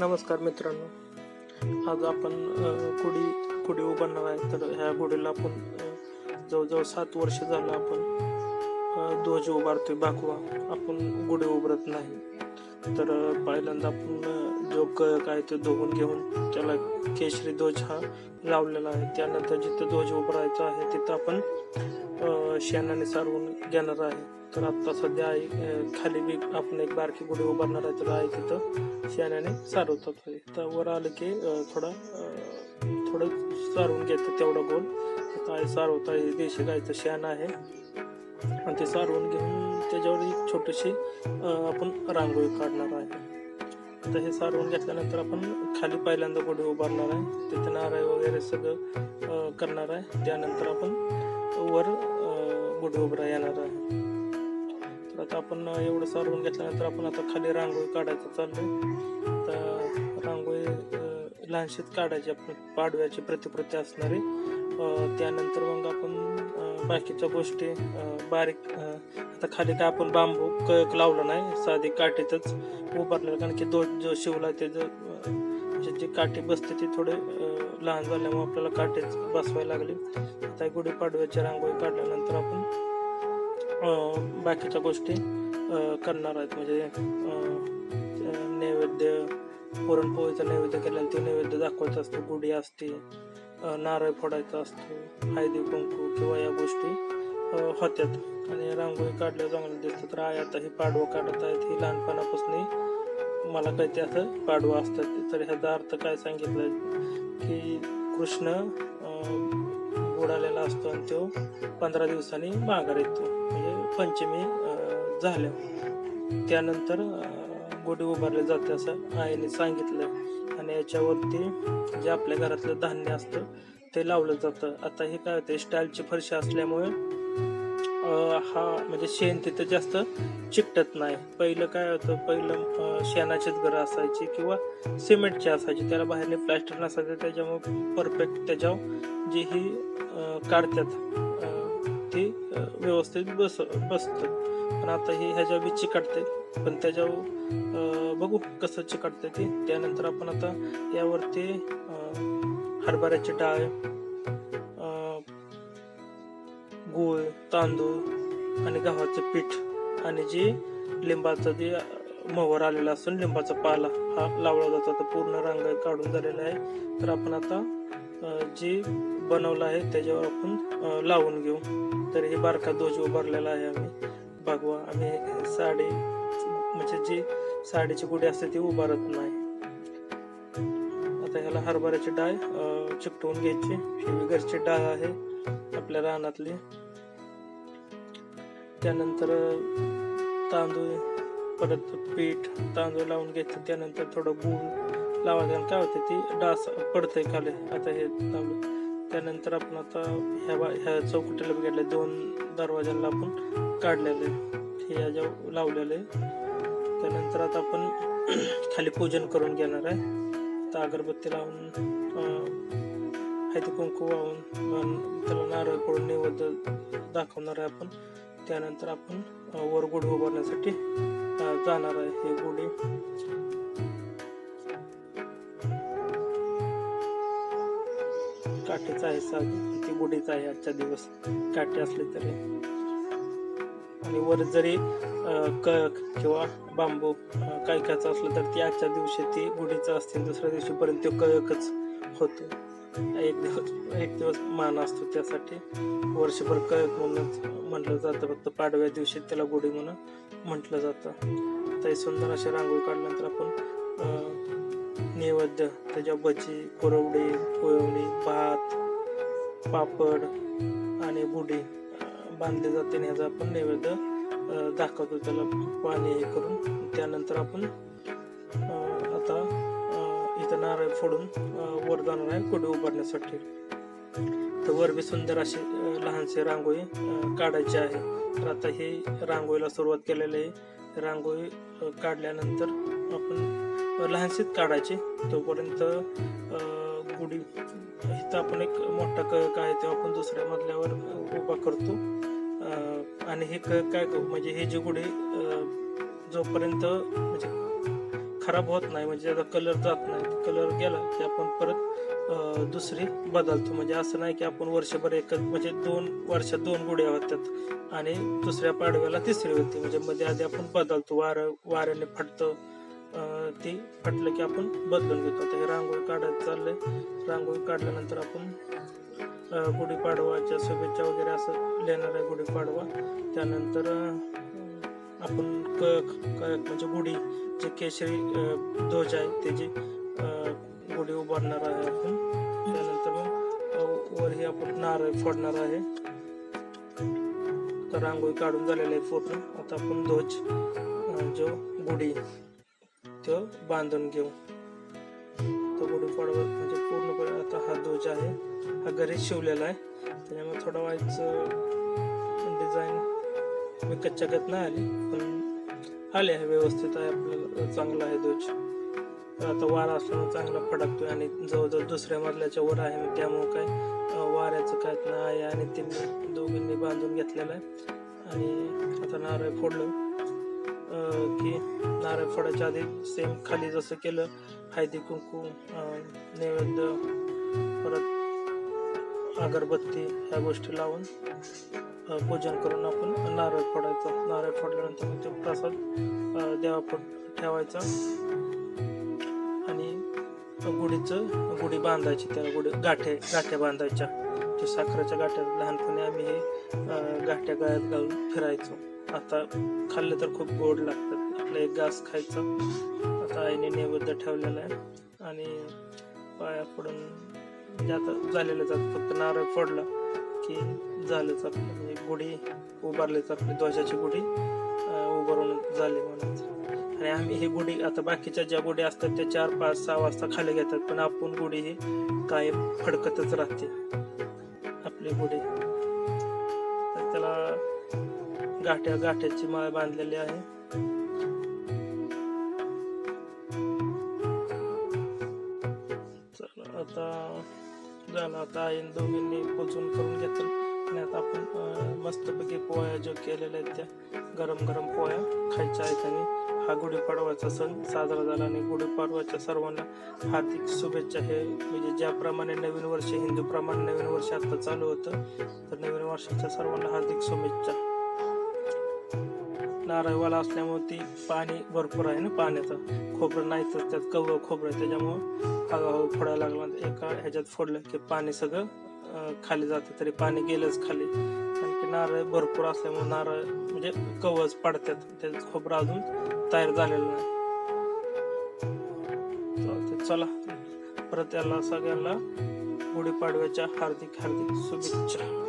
नमस्कार मित्रांनो. आज आपण गुढी गुढी उभारणार आहे. तर ह्या गुढीला आपण जवळजवळ सात वर्ष झालं आपण ध्वज उभारतोय बाकवा आपण गुढे उभारत नाही. तर पहिल्यांदा आपण जो कळक आहे तो धुवून घेऊन त्याला केशरी ध्वज हा लावलेला आहे. त्यानंतर जिथं ध्वज उभारायचा आहे तिथं आपण शेणाने सारवून घेणार आहे. तर आता सध्या आई खाली बी आपण एक बारकी गुढी उभारणार आहे. तर आई तिथं शेणाने सारवतात. तर वर आलं की थोडा थोडं सारवून घेतं तेवढं गोल. आता आई सारवत आहे. देशी गायचं शेण आहे. आणि ते सारवून घेऊन त्याच्यावर एक छोटीशी आपण रांगोळी काढणार आहे. आता हे सारवून घेतल्यानंतर आपण खाली पहिल्यांदा गुढी उभारणार आहे. तिथे नारळ वगैरे सगळं करणार आहे. त्यानंतर आपण वर अ, गुढी उभरा येणार आहे. तर आता आपण एवढं सारवून घेतल्यानंतर आपण आता खाली रांगोळी काढायचं चाललंय. तर रांगोळी अं, लहानशीच काढायची आपण पाडव्याची प्रतिकृती असणारी. त्यानंतर मग आपण बाकीच्या गोष्टी बारीक आता खाली काय आपण बांबू कळक लावलं नाही साधी काठीतच उभारलेलं कारण की दो जो शिवला ते जो जे काठी बसते ती थोडे लहान झाल्यामुळे आपल्याला काठीच बसवायला लागली. आता गुढीपाडव्याची रांगोळी काढल्यानंतर आपण बाकीच्या गोष्टी करणार आहेत. म्हणजे नैवेद्य पुरणपोळीचा नैवेद्य केलेला ते नैवेद्य दाखवायचा असतो. गुढी असते नारळ फोडायचा असतो हळदी कुंकू किंवा या गोष्टी होत्यात. आणि रांगोळी काढल्या चांगलं दिसतं तर आई आता ही पाडवं काढत आहेत. ही लहानपणापासून मला काही ते असं पाडवा असतात. तर ह्याचा अर्थ काय सांगितलं? की कृष्ण बुडालेला असतो आणि तो पंधरा दिवसांनी माघार येतो. म्हणजे पंचमी झाल्या. त्यानंतर गोडी गुढी उभारले जाते असं आईने सांगितलं. आणि याच्यावरती जे आपल्या घरातलं धान्य असतं ते लावलं जातं. आता हे काय होतं स्टाईलची फरशी असल्यामुळे हा म्हणजे शेण तिथं जास्त चिकटत नाही. पहिलं काय होतं पहिलं शेणाचेच शेणाचीच घरं असायची किंवा सिमेंटची असायची. त्याला बाहेरने प्लॅस्टर नसायचं त्याच्यामुळे परफेक्ट त्याच्यावर जी ही काढतात ती व्यवस्थित बस बसतं. पण आता ही ह्याच्या बी चिकटते. पण त्याच्यावर बघू कसं चिकटते ती. त्यानंतर आपण आता यावरती हरभऱ्याची डाळ गूळ तांदूळ आणि गव्हाचं पीठ आणि जी लिंबाचं जे मोहर आलेला असून लिंबाचा पाला हा लावला जातो. आता पूर्ण रंग काढून झालेला आहे. तर आपण आता जे बनवलं आहे त्याच्यावर आपण लावून घेऊ. तर हे बारका ध्वज उभारलेला आहे आम्ही. भगवा आम्ही साडी म्हणजे जी साडीची गुढी असते ती उभारत नाही. आता ह्याला हरभऱ्याची डाळ चिकटवून घ्यायची. ही घरची डाळ आहे आपल्या रानातली. त्यानंतर तांदूळ परत पीठ तांदूळ लावून घ्यायचं त्यानंतर थोडं गूळ लावायचं आणि काय होते ती डास पडते खाली. आता हे तांदूळ. त्यानंतर आपण आता ह्या बा ह्या चौकटीला बघितलं दोन दरवाज्यांना आपण काढलेले हे लावलेलं लावलेले त्यानंतर आता आपण खाली पूजन करून घेणार आहे. आता अगरबत्ती लावून अं, हळदी कुंकू वाहून त्याला नारळ पडून नैवेद्य दाखवणार आहे आपण. त्यानंतर आपण वर गुढी उभारण्यासाठी जाणार आहे ही गुढी. काठीचा आहे साधी ती गुढीच आहे आजचा दिवस. काठी असली तरी. आणि वर जरी कळक किंवा बांबू अं, काय असलं तर ती आजच्या दिवशी ती गुढीचं असते दुसऱ्या दिवशीपर्यंत तो कळकच होतो. एक दिवस एक दिवस मान असतो त्यासाठी. वर्षभर कळक म्हणून म्हटलं जातं. फक्त पाडव्या दिवशी त्याला गुढी म्हणून म्हटलं जातं. तर सुंदर अशी रांगोळी काढल्यानंतर आपण नैवेद्य त्याच्या भजी कुरवडी पोळवणी भात पापड आणि गुढी बांधले जाते आणि ह्याचा आपण नैवेद्य दाखवतो. त्याला पाणी हे करून त्यानंतर आपण नारळ फोडून अं, वर जाणार आहे गुढी उभारण्यासाठी. तर वर बी सुंदर अशी लहानसे लहानशी रांगोळी काढायची आहे. तर आता ही रांगोळीला सुरुवात केलेली आहे. रांगोळी काढल्यानंतर आपण लहानशीच काढायची. तोपर्यंत गुढी इथं आपण एक मोठा कळक आहे तो आपण दुसऱ्या मजल्यावर उभा करतो. आणि हे कळक काय म्हणजे हे जी गुढी जोपर्यंत म्हणजे खराब होत नाही म्हणजे त्याचा कलर जात नाही कलर गेला की आपण परत दुसरी बदलतो. म्हणजे असं नाही की आपण वर्षभर एकच म्हणजे दोन वर्षात दोन गुढ्या होत्यात आणि दुसऱ्या पाडव्याला तिसरी होती. म्हणजे मध्ये आधी आपण बदलतो. वारं वाऱ्याने फाटतं. ते ती फाटलं की आपण बदलून घेतो. आता हे रांगोळी काढायचं चाललंय. रांगोळी काढल्यानंतर आपण गुढीपाडवाच्या शुभेच्छा वगैरे असं लिहिणार आहे गुढीपाडवा. त्यानंतर आपण क म्हणजे गुढी जे केशरी ध्वज आहे त्याची गुढी उभारणार आहे आपण. त्यानंतर मग वरही आपण नारळ फोडणार आहे. तर रांगोळी काढून झालेलं आहे पूर्ण. आता आपण ध्वज जो गुढी तो बांधून घेऊ. तो गुढी गुढीपाडवा म्हणजे पूर्णपणे आता हा ध्वज आहे. हा घरी शिवलेला आहे. त्याच्यामुळे थोडा व्हायचं डिझाईन मी कच्च्या गत नाही आली. पण आले आहे व्यवस्थित आहे आपल्याला चांगला आहे ध्वज आता वारा असताना चांगला फडकतोय आणि जवळजवळ दुसऱ्या मजल्याच्या वर आहे. मी त्यामुळं काय वाऱ्याचं काय नाही आहे आणि त्यांनी दोघींनी बांधून घेतलेलं आहे. आणि आता नारळ फोडलं. की नारळ फोडायच्या आधी सेम खाली जसं केलं हळदी कुंकू नैवेद्य परत अगरबत्ती ह्या गोष्टी लावून पूजन करून आपण नारळ फोडायचा. नारळ फोडल्यानंतर मग तो प्रसाद देवापुढ ठेवायचा. आणि गुढीचं गुढी बांधायची त्या गुढी गाठे गाठ्या बांधायच्या. ते साखरेच्या गाठ्या लहानपणी आम्ही हे गाठ्या गळ्यात घालून फिरायचो. आता खाल्लं तर खूप गोड लागतात आपला एक घास खायचा. आता आईने नैवेद्य ठेवलेला आहे. आणि पाया पडून म्हणजे झालेलं जात. फक्त नारळ फोडला की झालंच आपलं म्हणजे गुढी उभारलीच आपली ध्वजाची गुढी उभारून झाली म्हणायचं आणि आम्ही ही गुढी आता बाकीच्या ज्या गुढी असतात त्या चार पाच सहा वाजता खाली घेतात पण आपण गुढी ही कायम फडकतच राहते. आपली गुढी. तर त्याला गाठ्या गाठ्याची माळ बांधलेली आहे. आता झालं आता आईन दोघींनी पोचून करून घेतलं. आणि आपण मस्तपैकी पोळ्या जो केलेल्या आहेत त्या गरम गरम पोळ्या खायच्या आहेत आणि हा गुढीपाडवाचा सण साजरा झाला आणि गुढीपाडवाच्या सर्वांना हार्दिक शुभेच्छा. हे म्हणजे ज्याप्रमाणे नवीन वर्ष हिंदूप्रमाणे नवीन वर्ष आता चालू होतं तर नवीन वर्षाच्या सर्वांना हार्दिक शुभेच्छा. नारळवाला असल्यामुळे ती पाणी भरपूर आहे ना पाण्याचं. खोबरं नाही तर त्यात कवळं खोबरं आहे त्याच्यामुळं हळूहळू फोडायला लागला एका ह्याच्यात फोडलं की पाणी सगळं खाली जाते तरी पाणी गेलंच खाली. कारण की नारळ भरपूर असल्यामुळे नारळ म्हणजे कवच पडतात त्याचं खोबरं अजून तयार झालेलं नाही. चला. परत त्याला सगळ्यांना गुढीपाडव्याच्या हार्दिक हार्दिक शुभेच्छा.